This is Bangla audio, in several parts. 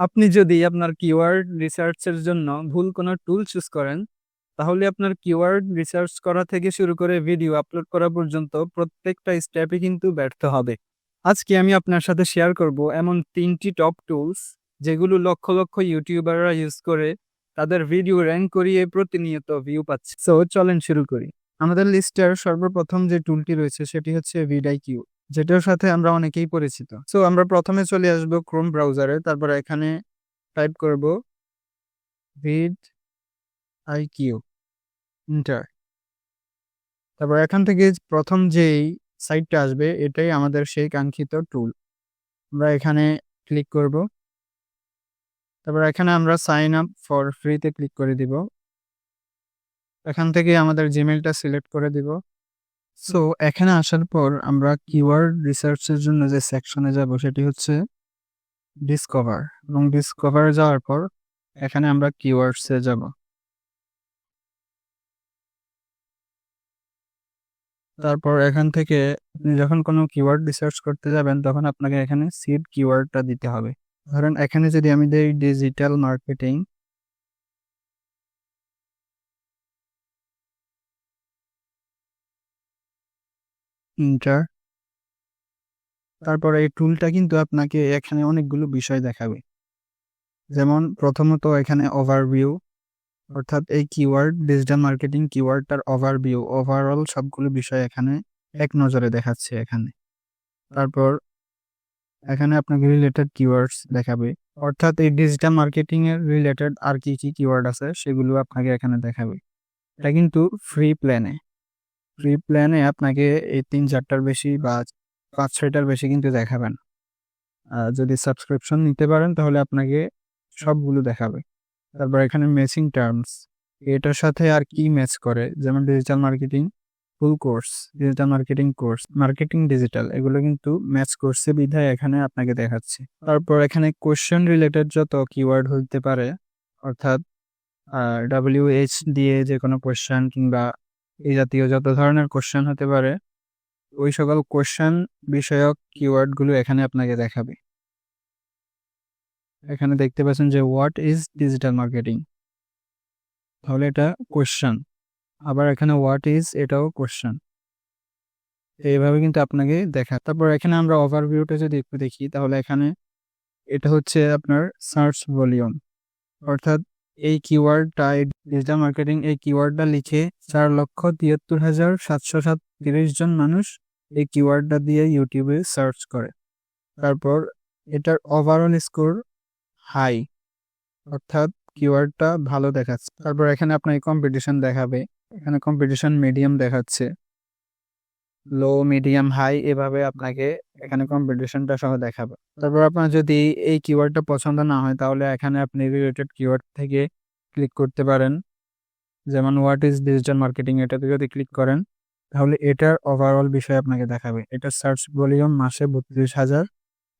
আপনি যদি আপনার কিওয়ার্ড রিসার্চের জন্য ভুল কোনো টুল চুজ করেন, তাহলে আপনার কিওয়ার্ড রিসার্চ করা থেকে শুরু করে ভিডিও আপলোড করা পর্যন্ত প্রত্যেকটা স্টেপে কিন্তু ব্যর্থ হবে। আজকে আমি আপনার সাথে শেয়ার করব এমন তিনটি টপ টুলস যেগুলো লক্ষ লক্ষ ইউটিউবাররা ইউজ করে তাদের ভিডিও র্যাঙ্ক করিয়ে প্রতিনিয়ত ভিউ পাচ্ছে। সো চলেন শুরু করি। আমাদের লিস্টের সর্বপ্রথম যে টুলটি রয়েছে, সেটি হচ্ছে ভিডাই কিউ যেটার সাথে আমরা অনেকেই পরিচিত। সো আমরা প্রথমে চলে আসব ক্রোম ব্রাউজারে তারপর এখানে টাইপ করব ভিড আই কিউ ইন্টার তারপর এখান থেকে প্রথম যেই সাইটটা আসবে, এটাই আমাদের সেই কাঙ্ক্ষিত টুল আমরা এখানে ক্লিক করব। তারপর এখানে আমরা সাইন আপ ফর ফ্রিতে ক্লিক করে দিব। এখান থেকে আমাদের জিমেলটা সিলেক্ট করে দিব। সো এখানে আসার পর আমরা কিওয়ার্ড রিসার্চের জন্য যে সেকশনে যাব সেটি হচ্ছে ডিসকভার এবং ডিসকভার যাওয়ার পর এখানে আমরা কিওয়ার্ডসে যাব। তারপর এখান থেকে আপনি যখন কোনো কিওয়ার্ড রিসার্চ করতে যাবেন, তখন আপনাকে এখানে সিড কিওয়ার্ডটা দিতে হবে। ধরেন এখানে যদি আমি দেই ডিজিটাল মার্কেটিং ইন্টার। তারপর এই টুলটা কিন্তু আপনাকে এখানে অনেকগুলো বিষয় দেখাবে। যেমন প্রথমত এখানে ওভারভিউ অর্থাৎ এই কিওয়ার্ড ডিজিটাল মার্কেটিং কিওয়ার্ডটার ওভারভিউ ওভারঅল সবগুলো বিষয় এখানে এক নজরে দেখাচ্ছে এখানে। তারপর এখানে আপনাকে রিলেটেড কিওয়ার্ডস দেখাবে। অর্থাৎ এই ডিজিটাল মার্কেটিং এর রিলেটেড আর কি কি কিওয়ার্ড আছে সেগুলো আপনাকে এখানে দেখাবে। এটা কিন্তু ফ্রি প্ল্যানে ফ্রি প্ল্যানে আপনাকে এই তিন চারটার বেশি বা পাঁচ ছয়টার বেশি কিন্তু দেখাবেন। যদি সাবস্ক্রিপশন নিতে পারেন তাহলে আপনাকে সবগুলো দেখাবে। তারপর এখানে ম্যাচিং টার্মস এটার সাথে আর কি ম্যাচ করে? যেমন digital marketing full course digital marketing course marketing digital এগুলো কিন্তু ম্যাচ করছে বিধায় এখানে আপনাকে দেখাচ্ছে। তারপর এখানে কোশ্চেন রিলেটেড যত কিওয়ার্ড হতে পারে, অর্থাৎ ডাব্লিউ এইচ দিয়ে যে কোনো কোশ্চেন কিংবা এই জাতীয় যত ধরনের কোশ্চেন হতে পারে, ওই সকল কোশ্চেন বিষয়ক কিওয়ার্ডগুলো এখানে আপনাকে দেখাবে। এখানে দেখতে পাচ্ছেন যে হোয়াট ইজ ডিজিটাল মার্কেটিং তাহলে এটা কোশ্চেন আবার এখানে হোয়াট ইজ এটাও কোশ্চেন এইভাবে কিন্তু আপনাকে দেখা। তারপর এখানে আমরা ওভারভিউটা যদি একটু দেখি, তাহলে এখানে এটা হচ্ছে আপনার সার্চ ভলিউম অর্থাৎ এই কিওয়ার্ডটা ডিজিটাল মার্কেটিং এই কিওয়ার্ডটা লিখে চার লক্ষ তিয়াত্তর হাজার সাতশো সাত তিরিশ জন মানুষ এই কিওয়ার্ডটা দিয়ে ইউটিউবে সার্চ করে। তারপর এটার ওভারঅল স্কোর হাই অর্থাৎ কিওয়ার্ডটা ভালো দেখাচ্ছে। তারপর এখানে আপনার কম্পিটিশন দেখাবে। এখানে কম্পিটিশন মিডিয়াম দেখাচ্ছে। লো মিডিয়াম হাই এভাবে আপনাকে এখানে কম্পিটিশনটা সহ দেখাবে। তারপর আপনার যদি এই কিওয়ার্ডটা পছন্দ না হয়, তাহলে এখানে আপনি রিলেটেড কিওয়ার্ড থেকে ক্লিক করতে পারেন। যেমন হোয়াট ইজ ডিজিটাল মার্কেটিং এটাতে যদি ক্লিক করেন, তাহলে এটার ওভারঅল বিষয় আপনাকে দেখাবে। এটার সার্চ ভলিউম মাসে বত্রিশ হাজার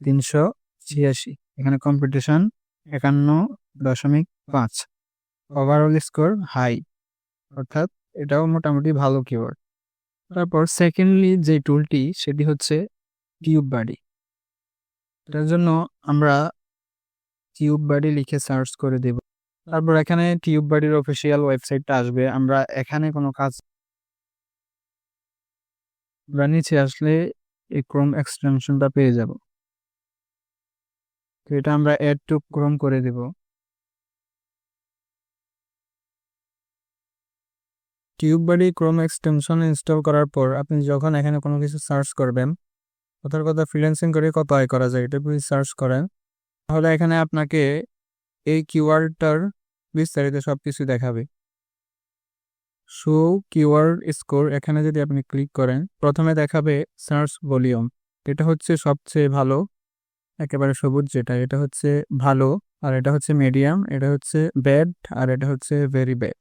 তিনশো ছিয়াশি। এখানে কম্পিটিশন একান্ন দশমিক পাঁচ। ওভারঅল স্কোর হাই অর্থাৎ এটাও মোটামুটি ভালো কিওয়ার্ড তারপর সেকেন্ডলি যে টুলটি সেটি হচ্ছে টিউব বাড়ি। এটার জন্য আমরা টিউব বাড়ি লিখে সার্চ করে দেব। তারপর এখানে টিউব বাড়ির অফিসিয়াল ওয়েবসাইটটা আসবে। আমরা এখানে কোনো কাজ আমরা নিচে আসলে এই ক্রোম এক্সটেনশনটা পেয়ে যাব। তো এটা আমরা অ্যাড টু ক্রোম করে দেব। টিউব বাড়ি ক্রোম এক্সটেনশন ইনস্টল করার পর আপনি যখন এখানে কোনো কিছু সার্চ করবেন কথার কথা ফ্রিল্যান্সিং করে কত আয় করা যায় এটা যদি সার্চ করেন। তাহলে এখানে আপনাকে এই কিওয়ার্ডটার বিস্তারিত সব কিছু দেখাবে। শো কিওয়ার্ড স্কোর এখানে যদি আপনি ক্লিক করেন, প্রথমে দেখাবে সার্চ ভলিউম এটা হচ্ছে সবচেয়ে ভালো, একেবারে সবুজ যেটা। এটা হচ্ছে ভালো, আর এটা হচ্ছে মিডিয়াম এটা হচ্ছে ব্যাড আর এটা হচ্ছে ভেরি ব্যাড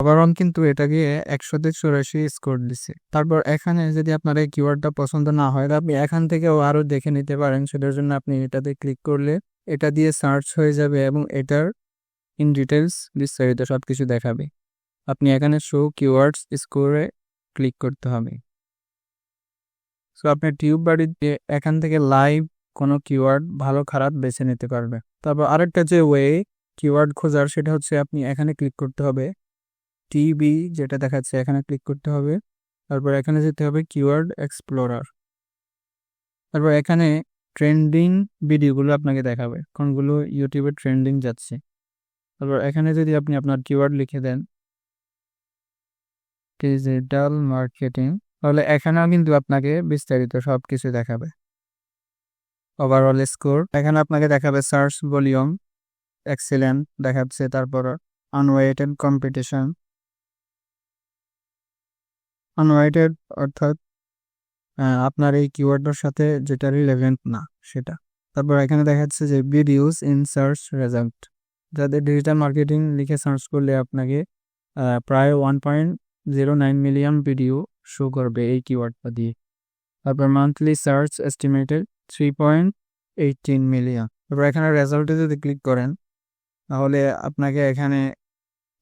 ওভারঅল কিন্তু এটা গিয়ে একশোতে চুরাশি স্কোর দিছে। তারপর এখানে যদি আপনার এই কিওয়ার্ডটা পছন্দ না হয় আপনি এখান থেকেও আরও দেখে নিতে পারেন। সেটার জন্য আপনি এটাতে ক্লিক করলে এটা দিয়ে সার্চ হয়ে যাবে এবং এটার ইন ডিটেলস বিস্তারিত সব কিছু দেখাবে। আপনি এখানে শো কিওয়ার্ডস স্কোরে ক্লিক করতে হবে। সো আপনি টিউব বাড়িতে এখান থেকে লাইভ কোনো কিওয়ার্ড ভালো, খারাপ বেছে নিতে পারবে তারপর আরেকটা যে ওয়ে কিওয়ার্ড খোঁজার, সেটা হচ্ছে আপনি এখানে ক্লিক করতে হবে। টিবি যেটা দেখাচ্ছে, এখানে ক্লিক করতে হবে। তারপর এখানে যেতে হবে কিওয়ার্ড এক্সপ্লোরার তারপর এখানে ট্রেন্ডিং ভিডিওগুলো আপনাকে দেখাবে, কোনগুলো ইউটিউবে ট্রেন্ডিং যাচ্ছে। তারপর এখানে যদি আপনি আপনার কিওয়ার্ড লিখে দেন ডিজিটাল মার্কেটিং তাহলে এখানেও কিন্তু আপনাকে বিস্তারিত সব কিছু দেখাবে। ওভারঅল স্কোর এখানে আপনাকে দেখাবে সার্চ ভলিউম এক্সিলেন্ট দেখাচ্ছে, তারপর আনওয়েটেড কম্পিটিশন আনওয়েটেড অর্থাৎ আপনার এই কিওয়ার্ডের সাথে যেটা রিলেভেন্ট না, সেটা। তারপর এখানে দেখাচ্ছে যে ভিডিওস ইন সার্চ রেজাল্ট যাদের ডিজিটাল মার্কেটিং লিখে সার্চ করলে আপনাকে প্রায় one point zero nine million video show করবে এই কিওয়ার্ডটা দিয়ে। তারপর monthly search estimated three point eighteen million তারপর এখানে রেজাল্টে যদি ক্লিক করেন, তাহলে আপনাকে এখানে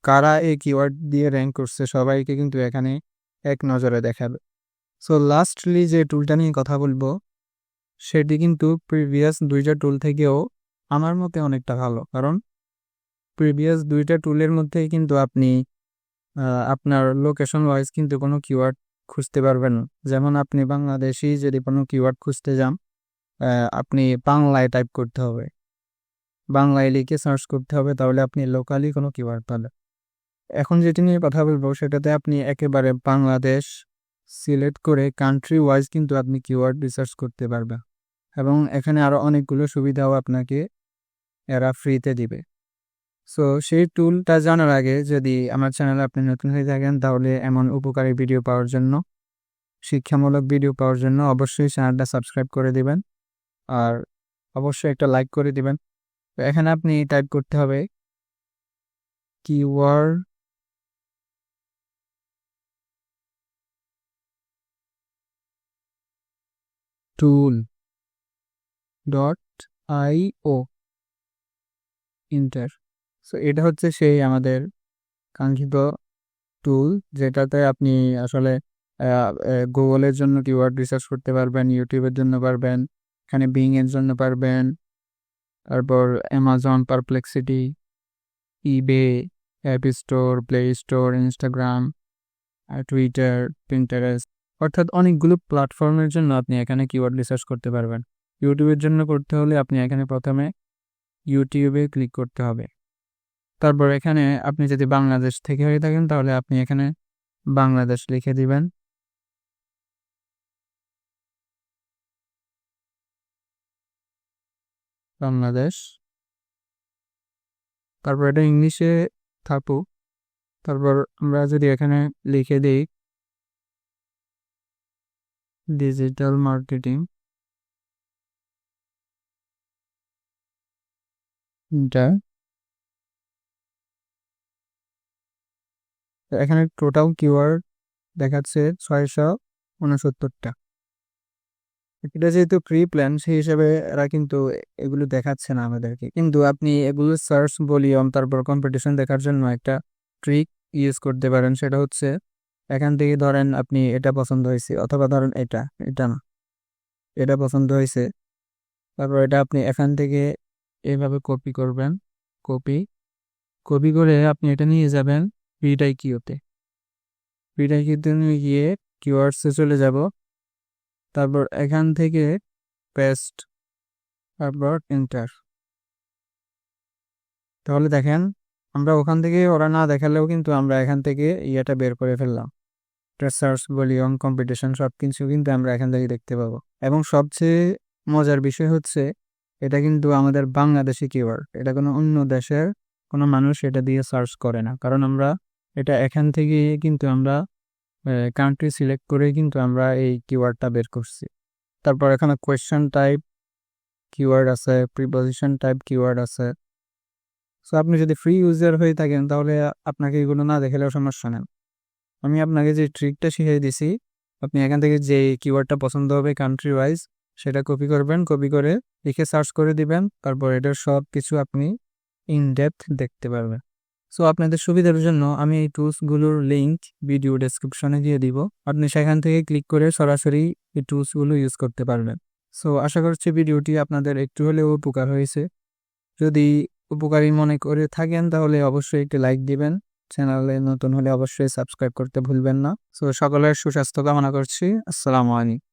কারা এই কিওয়ার্ড দিয়ে র্যাঙ্ক করছে সবাইকে কিন্তু এখানে এক নজরে দেখাবে। সো লাস্টলি যে টুলটা নিয়ে কথা বলব, সেটি কিন্তু প্রিভিয়াস দুইটা টুল থেকেও আমার মতে অনেকটা ভালো। কারণ প্রিভিয়াস দুইটা টুলের মধ্যেই কিন্তু আপনি আপনার লোকেশন ওয়াইজ কিন্তু কোনো কিওয়ার্ড খুঁজতে পারবেন যেমন আপনি বাংলাদেশি যদি কোনো কিওয়ার্ড খুঁজতে যান আপনি বাংলায় টাইপ করতে হবে। বাংলায় লিখে সার্চ করতে হবে, তাহলে আপনি লোকালি কোনো কিওয়ার্ড পাবেন। এখন যেটি নিয়ে কথা বলব সেটাতে আপনি একেবারে বাংলাদেশ সিলেক্ট করে কান্ট্রি ওয়াইজ কিন্তু আপনি কিওয়ার্ড রিসার্চ করতে পারবেন এবং এখানে আরও অনেকগুলো সুবিধাও আপনাকে এরা ফ্রিতে দিবে। সো সেই টুলটা জানার আগে যদি আমার চ্যানেলে আপনি নতুন হয়ে থাকেন তাহলে এমন উপকারী ভিডিও পাওয়ার জন্য, শিক্ষামূলক ভিডিও পাওয়ার জন্য অবশ্যই চ্যানেলটা সাবস্ক্রাইব করে দিবেন। আর অবশ্যই একটা লাইক করে দিবেন। তো এখানে আপনি টাইপ করতে হবে keyword tool dot I O enter so এটা হচ্ছে সেই আমাদের কাঙ্ক্ষিত টুল যেটাতে আপনি আসলে গুগলের জন্য কিওয়ার্ড রিসার্চ করতে পারবেন ইউটিউবের জন্য পারবেন, এখানে বিং এর জন্য পারবেন, তারপর Amazon Perplexity eBay App Store Play Store Instagram Twitter Pinterest অর্থাৎ অনেকগুলো প্ল্যাটফর্মের জন্য আপনি এখানে কিওয়ার্ড রিসার্চ করতে পারবেন। ইউটিউবের জন্য করতে হলে আপনি এখানে প্রথমে ইউটিউবে ক্লিক করতে হবে। তারপর এখানে আপনি যদি বাংলাদেশ থেকে হয়ে থাকেন, তাহলে আপনি এখানে বাংলাদেশ লিখে দিবেন। বাংলাদেশ। তারপর এটা ইংলিশে থাকুক। তারপর আমরা যদি এখানে লিখে দিই ডিজিটাল মার্কেটিং এখানে টোটাল কিওয়ার্ড দেখাচ্ছে ছয়শো উনসত্তরটা। এটা যেহেতু প্রি প্ল্যান সেই হিসাবে এরা কিন্তু এগুলো দেখাচ্ছে না আমাদেরকে। কিন্তু আপনি এগুলো সার্চ ভলিউম তারপর কম্পিটিশন দেখার জন্য একটা ট্রিক ইউজ করতে পারেন, সেটা হচ্ছে এখান থেকে ধরেন আপনি এটা পছন্দ হয়েছে, অথবা ধরেন এটা এটা না। এটা পছন্দ হয়েছে, তারপর এটা আপনি এখান থেকে এইভাবে কপি করবেন কপি কপি করে আপনি এটা নিয়ে যাবেন পিটাই কিওতে পিটাই কিওতে নিয়ে গিয়ে কিওয়ার্ডসে চলে যাব, তারপর এখান থেকে পেস্ট তারপর এন্টার তাহলে দেখেন, আমরা ওখান থেকে ওরা না দেখালেও কিন্তু আমরা এখান থেকে ইয়েটা বের করে ফেললাম। সার্চ ভলিউম কম্পিটিশন সব কিছু কিন্তু আমরা এখান থেকে দেখতে পাবো। এবং সবচেয়ে মজার বিষয় হচ্ছে, এটা কিন্তু আমাদের বাংলাদেশি কিওয়ার্ড এটা কোনো অন্য দেশের কোনো মানুষ এটা দিয়ে সার্চ করে না। কারণ আমরা এটা এখান থেকে কিন্তু আমরা কান্ট্রি সিলেক্ট করে কিন্তু আমরা এই কিওয়ার্ডটা বের করছি। তারপর এখানে কোয়েশ্চেন টাইপ কিওয়ার্ড আছে প্রিপোজিশন টাইপ কিওয়ার্ড আছে। সো আপনি যদি ফ্রি ইউজার হয়ে থাকেন, তাহলে আপনাকে এগুলো না দেখালেও সমস্যা নেই। আমি আপনাকে যে ট্রিকটা শিখিয়ে দিছি, আপনি এখান থেকে যে কিওয়ার্ডটা পছন্দ হবে কান্ট্রি ওয়াইজ সেটা কপি করবেন কপি করে লিখে সার্চ করে দিবেন, তারপর এটার সব কিছু আপনি ইন ডেপথ দেখতে পারবেন। সো আপনাদের সুবিধার জন্য আমি এই টুলসগুলোর লিঙ্ক ভিডিও ডেসক্রিপশনে দিয়ে দিব। আপনি সেখান থেকে ক্লিক করে সরাসরি এই টুলসগুলো ইউজ করতে পারবেন। সো আশা করছি ভিডিওটি আপনাদের একটু হলেও উপকার হয়েছে। যদি উপকারী মনে করে থাকেন, তাহলে অবশ্যই একটি লাইক দিবেন। চ্যানেলে নতুন হলে অবশ্যই সাবস্ক্রাইব করতে ভুলবেন না। তো সকলের সুস্বাস্থ্য কামনা করছি। আসসালামু আলাইকুম।